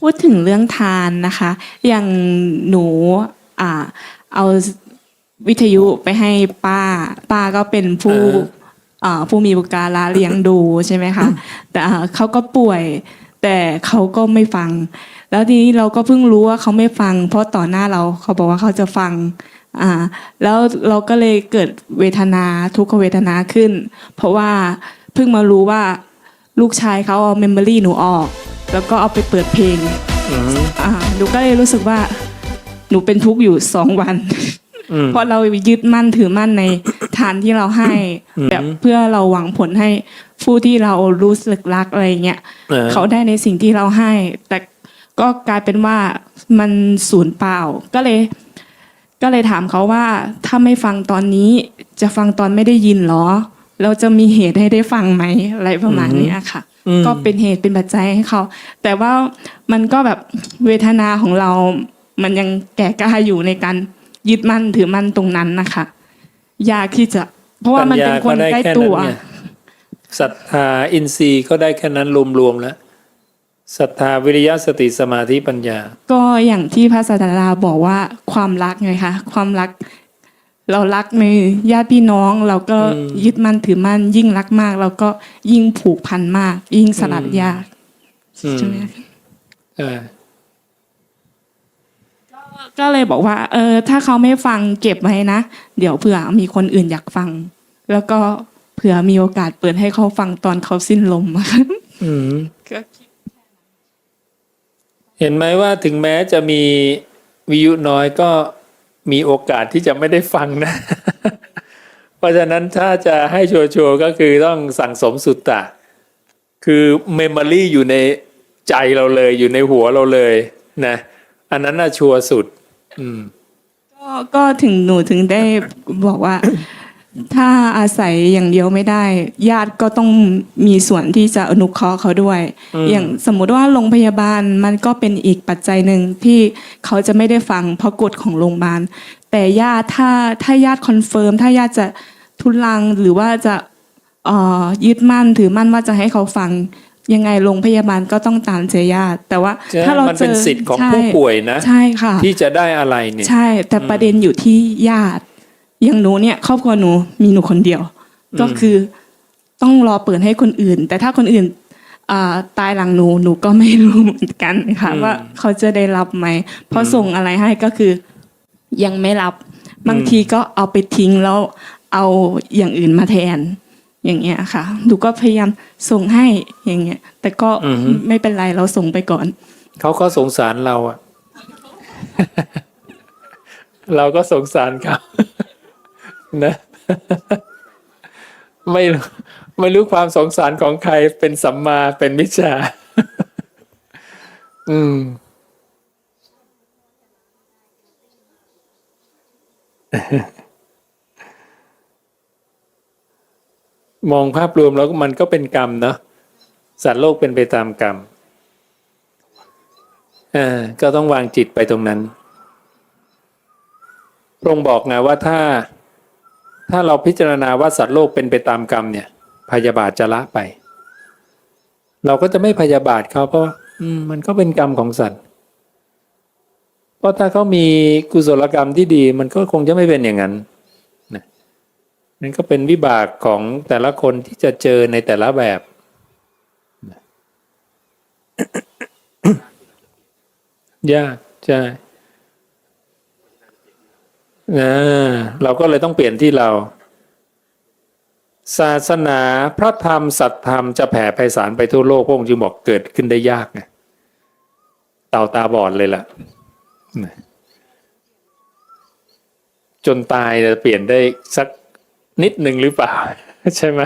พูดถึงเรื่องทานนะคะ อย่างหนูอ่าเอาวิทยุไปให้ป้า ป้าก็เป็นผู้อ่าอ่าผู้มีบุการะเลี้ยงดูใช่ไหมคะ แต่อ่าเขาก็ป่วย แต่เขาก็ไม่ฟัง แล้วทีนี้เราก็เพิ่งรู้ว่าเขาไม่ฟัง เพราะต่อหน้าเราเขาบอกว่าเขาจะฟังอ่าแล้วเราก็เลยเกิดเวทนาทุกขเวทนาขึ้น เพราะว่าเพิ่งมารู้ว่าลูกชายเขาเอาเมมโมรี่หนูออก แล้วก็เอาไปเปิดเพลงอืมอ่าหนูก็เลยรู้สึกว่า หนูเป็นทุกข์อยู่สองวันอืมเพราะเรายึดมั่นถือมั่นในทานที่เราให้อืมแบบเพื่อเราหวังผลให้ผู้ที่เรารู้สึกรักอะไรเงี้ยออเขาได้ในสิ่งที่เราให้ แต่ก็กลายเป็นว่ามันสูญเปล่าก็เลย ก็เลยถามเขาว่า ถ้าไม่ฟังตอนนี้จะฟังตอนไม่ได้ยินเหรอ เราจะมีเหตุให้ได้ฟังไหมอะไรประมาณเนี้ยค่ะอืม ก็เป็นเหตุเป็นปัจจัยให้เขา แต่ว่ามันก็แบบเวทนาของเรา มันยังแก่กล้าอยู่ในการยึดมั่นถือมั่นตรงนั้นนะคะยากที่จะ เพราะว่ามันเป็นคนใกล้ตัวปัญญาก็ได้แค่นั้นไงศรัทธาอินทรีย์ก็ได้แค่นั้นรวมๆแล้วศรัทธาวิริยะสติสมาธิปัญญา ก็อย่างที่พระศาสดาบอกว่าความรักไงคะความรัก เรารักในญาติพี่น้องเราก็อืมยึดมั่นถือมั่นยิ่งรักมาก เราก็ยิ่งผูกพันมาก ยิ่งสลัดยากอืมใช่ไหมคะเออก็เลยบอกว่า เออ ถ้าเขาไม่ฟังเก็บไว้นะ เดี๋ยวเผื่อมีคนอื่นอยากฟัง แล้วก็เผื่อมีโอกาสเปิดให้เขาฟังตอนเขาสิ้นลมอะค่ะอืมก็คิดเห็นไหมว่าถึงแม้จะมีวิยุน้อยก็ มีโอกาสที่จะไม่ได้ฟังนะ เพราะฉะนั้นถ้าจะให้ชัวร์ๆก็คือต้องสั่งสมสุตตะ คือเมมโมรี่อยู่ในใจเราเลยอยู่ในหัวเราเลยนะอันนั้นน่ะชัวร์สุด อืมก็ก็ถึงหนูถึงได้บอกว่า ถ้าอาศัยอย่างเดียวไม่ได้ ญาติก็ต้องมีส่วนที่จะอนุเคราะห์เขาด้วย อืม อย่างสมมุติว่าโรงพยาบาลมันก็เป็นอีกปัจจัยหนึ่งที่เขาจะไม่ได้ฟังเพราะกฎของโรงพยาบาล แต่ญาติถ้าถ้าญาติคอนเฟิร์มถ้าญาติจะทุลังหรือว่าจะเอ่อยึดมั่นถือมั่นว่าจะให้เขาฟังยังไงโรงพยาบาลก็ต้องตามเจอญาติ แต่ว่าใช่ถ้าเรามันเจเป็นอสิทธิ์ของใช่ผู้ป่วยนะ ใช่ค่ะ ที่จะได้อะไรเนี่ย ใช่ แต่ประเด็นอยู่ที่ญาติ อย่างหนูเนี่ยครอบครัวหนูมีหนูคนเดียว ก็คือต้องรอเปิดให้คนอื่น แต่ถ้าคนอื่นอ่าตายหลังหนูหนูก็ไม่รู้เหมือนกันค่ะอืมว่าเขาจะได้รับไหมเพราะส่งอะไรให้ก็คือยังไม่รับบางทีก็เอาไปทิ้งแล้วเอาอย่างอื่นมาแทน อย่างเงี้ยค่ะหนูก็พยายามส่งให้อย่างเงี้ย แต่ก็อือฮึไม่เป็นไรเราส่งไปก่อน เขาก็สงสารเราอะเราก็สงสารเขา นะไม่ไม่รู้ความสงสารของใครเป็นสัมมาเป็นมิจฉาอืมมองภาพรวมแล้วมันก็เป็นกรรมเนาะสัตว์โลกเป็นไปตามกรรมเออก็ต้องวางจิตไปตรงนั้นพระองค์บอกไงว่าถ้า ถ้าเราพิจารณาว่าสัตว์โลกเป็นไปตามกรรมเนี่ย พยาบาทจะละไป เราก็จะไม่พยาบาทเขาเพราะมมันก็เป็นกรรมของสัตว์ เพราะถ้าเขามีกุศลกรรมที่ดี มันก็คงจะไม่เป็นอย่างนั้นนะนั่นก็เป็นวิบากของแต่ละคนที่จะเจอในแต่ละแบบยากใช่ เราก็เลยต้องเปลี่ยนที่เรา ศาสนาพระธรรมสัตธรรมจะแผ่ไพศาลไปทั่วโลกพระองค์จึงบอกเกิดขึ้นได้ยากไงเต่าตาบอดเลยล่ะนะจนตายจะเปลี่ยนได้สักนิดหนึ่งหรือเปล่า ใช่ไหม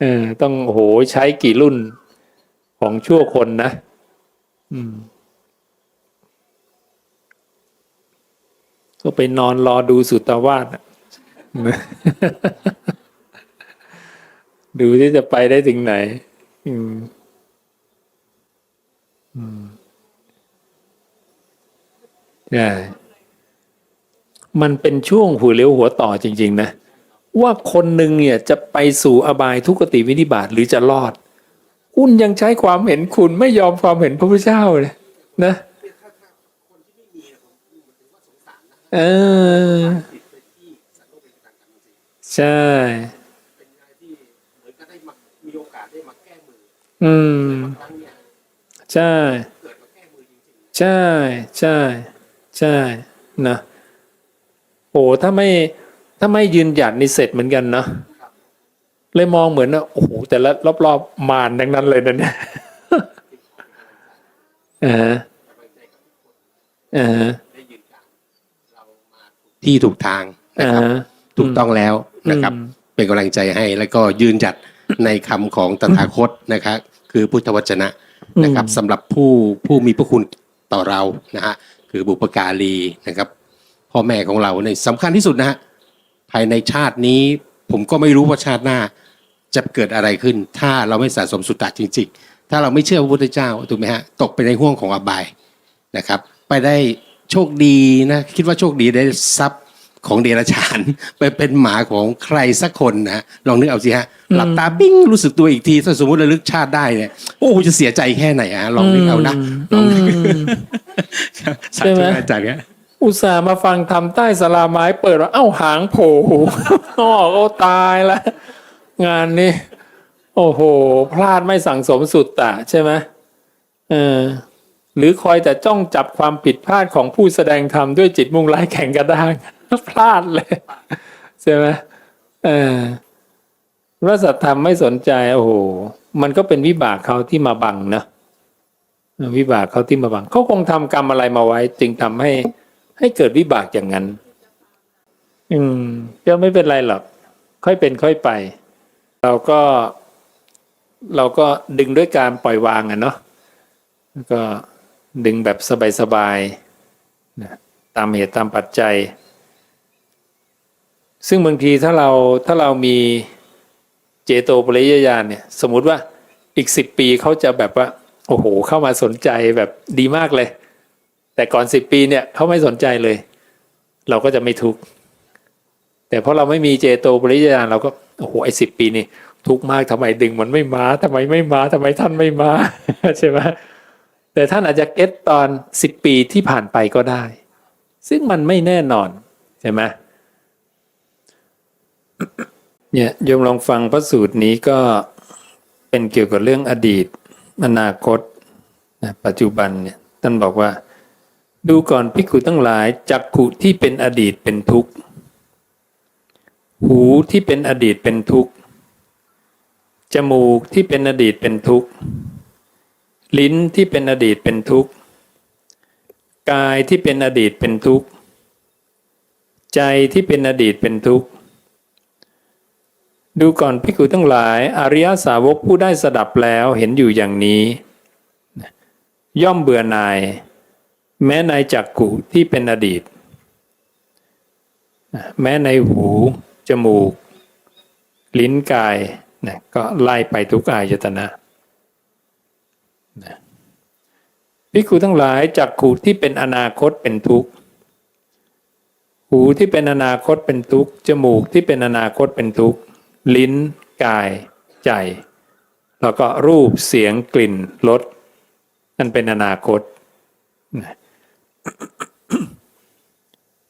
เออต้องโอ้โหใช้กี่รุ่นของชั่วคนนะ อืม ก็ไปนอนรอดูสุตวาสอะดูที่จะไปได้ถึงไหน อืม อืมใช่มันเป็นช่วงหัวเลี้ยวหัวต่อจริง ๆ นะ ว่าคนหนึ่งเนี่ยจะไปสู่อบายทุกขติวินิบาตหรือจะรอด คุณยังใช้ความเห็นคุณไม่ยอมความเห็นพระพุทธเจ้าเลยนะ เออ ใช่อืมใช่ใช่ ใช่ ใช่ นะโอ้ถ้าไม่ ถ้าไม่ยืนหยัดนี่เสร็จเหมือนกันเนาะ เลยมองเหมือนว่าโอ้โห แต่ละรอบๆ มารดังนั้นเลยนะเนี่ยอ่าฮะอ่าฮะ ที่ถูกทางนะอ่าครับฮะถูกต้องแล้วนะครับอืมเป็นกำลังใจให้แล้วก็ยืนหยัดในคำของตถาคตนะครับ คือพุทธวจนะนะครับสำหรับผู้ผู้มีพระคุณต่อเรานะฮะคือบุปการีนะครับ พ่อแม่ของเราในยสำคัญที่สุดนะฮะภายในชาตินี้ผมก็ไม่รู้ว่าชาติหน้าจะเกิดอะไรขึ้น ถ้าเราไม่สะสมสุตตะจริง ๆ ถ้าเราไม่เชื่อพระพุทธเจ้าถูกไหมฮะตกไปในห่วงของอบายนะครับ ไปได้ โชคดีนะ คิดว่าโชคดีได้ทรัพย์ของเดรัจฉานไปเป็นหมาของใครสักคนนะฮะลองนึกเอาสิฮะหลับตาปิ้งรู้สึกตัวอีกที ถ้าสมมติระลึกชาติได้เนี่ยโอ้โหจะเสียใจแค่ไหนฮะลองนึกเอานะลองนึกใช่ไหมสาธุอาจารย์ครับอุตส่าห์มาฟังทำใต้สลาไม้เปิดว่าเอ้าหางโผล่อ๋อโอ้ตายละงานนี้ โอ้โห พลาดไม่สั่งสมสุดตะใช่ไหมเออ หรือคอยแต่จ้องจับความผิดพลาดของผู้แสดงธรรมด้วยจิตมุ่งร้ายแข่งกระด้างพลาดเลย ใช่ไหมเออพระสัทธรรมไม่สนใจ โอ้โหมันก็เป็นวิบากเขาที่มาบังนะวิบากเขาที่มาบังเขาคงทำกรรมอะไรมาไว้ จึงทำให้ ให้เกิดวิบากอย่างนั้น อืมก็ไม่เป็นไรหรอกค่อยเป็นค่อยไป เราก็ เราก็ดึงด้วยการปล่อยวางอะเนาะแล้วก็ ดึงแบบสบายๆตามเหตุตามปัจจัย ซึ่งบางทีถ้าเราถ้าเรามีเจโตปริยญาณเนี่ยสมมติว่าอีกสิบปีเขาจะแบบว่า โอ้โห เข้ามาสนใจแบบดีมากเลย แต่ก่อนสิบปีเนี่ยเขาไม่สนใจเลย เราก็จะไม่ทุกข์แต่เพราะเราไม่มีเจโตปริยญาณเราก็โอ้โหไอ้สิบปีนี่ทุกข์มากทำไมดึงมันไม่มาทำไมไม่มาทำไมท่านไม่มาใช่ไหม แต่ท่านอาจจะเก็ตตอนสิบปีที่ผ่านไปก็ได้ ซึ่งมันไม่แน่นอน ใช่ไหมเนี่ยโยมลองฟังพระสูตรนี้ก็เป็นเกี่ยวกับเรื่องอดีต อนาคตนะปัจจุบันเนี่ยท่านบอกว่า ดูก่อนพิกุทั้งหลายจักขุที่เป็นอดีตเป็นทุกข์ หูที่เป็นอดีตเป็นทุกข์จมูกที่เป็นอดีตเป็นทุกข์ ลิ้นที่เป็นอดีตเป็นทุกข์ กายที่เป็นอดีตเป็นทุกข์ ใจที่เป็นอดีตเป็นทุกข์ ดูก่อนพิกุทั้งหลาย อริยสาวกผู้ได้สดับแล้วเห็นอยู่อย่างนี้ ย่อมเบื่อหน่าย แม้ในจักกุที่เป็นอดีต แม้ในหูจมูก ลิ้นกายนะก็ไล่ไปทุกอายตนะนะ พิกขุทั้งหลายจักขุที่เป็นอนาคตเป็นทุกข์หูที่เป็นอนาคตเป็นทุกข์จมูกที่เป็นอนาคตเป็นทุกข์ลิ้น กาย ใจ แล้วก็รูปเสียงกลิ่นรสนั่นเป็นอนาคต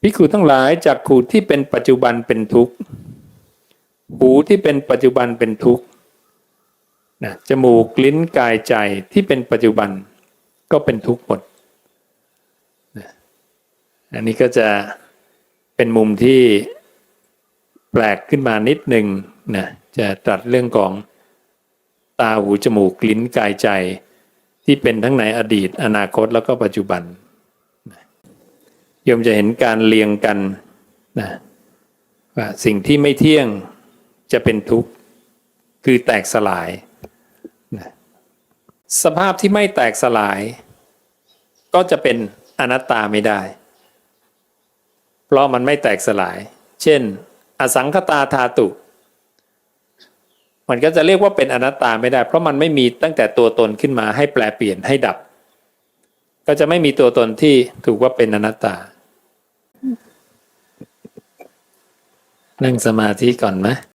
พิกขุทั้งหลายจากขูที่เป็นปัจจุบันเป็นทุกข์หูที่เป็นปัจจุบันเป็นทุกข์นะจมูกลิ้นกายใจที่เป็นปัจจุบัน ก็เป็นทุกข์หมดอันนี้ก็จะเป็นมุมที่แปลกขึ้นมานิดหนึ่งนะจะตรัสเรื่องของตาหูจมูกลิ้นกายใจ ที่เป็นทั้งในอดีต อนาคตแล้วก็ปัจจุบันโยมจะเห็นการเรียงกันนะว่าสิ่งที่ไม่เที่ยงจะเป็นทุกข์คือแตกสลายนะสภาพที่ไม่แตกสลาย ก็จะเป็นอนัตตาไม่ได้ เพราะมันไม่แตกสลาย เช่น อสังคตาธาตุ มันก็จะเรียกว่าเป็นอนัตตาไม่ได้ เพราะมันไม่มีตั้งแต่ตัวตนขึ้นมาให้แปลเปลี่ยนให้ดับ ก็จะไม่มีตัวตนที่ถูกว่าเป็นอนัตตา นั่งสมาธิก่อนไหม